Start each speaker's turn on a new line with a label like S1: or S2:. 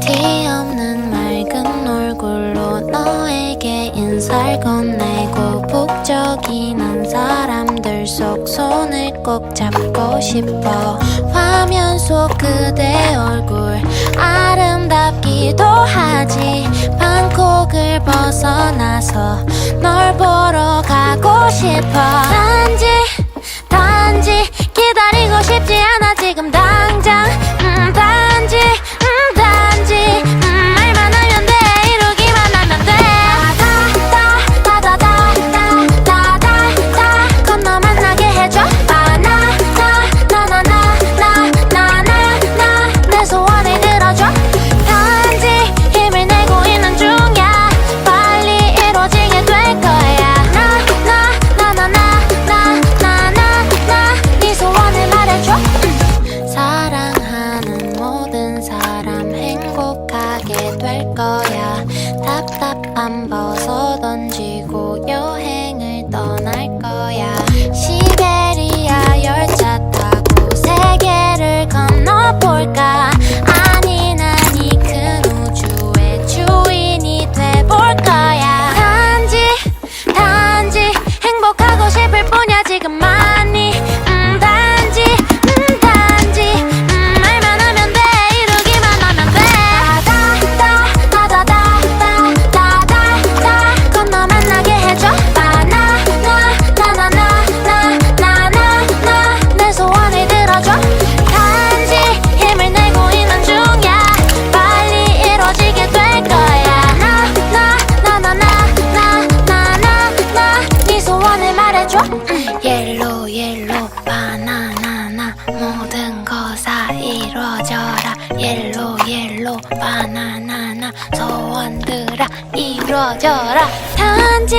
S1: 티 없는 맑은 얼굴로 너에게 인사를 건네고 북적이는 사람들 속 손을 꼭 잡고 싶어. 화면 속 그대 얼굴 아름답기도 하지. 방콕을 벗어나서 널 보러 가고 싶어. 안 벗어 던지고 여행 좋아? 옐로 옐로 바나나나 모든 거사 이루어져라 옐로 옐로 바나나나 소원들아 이루어져라 단지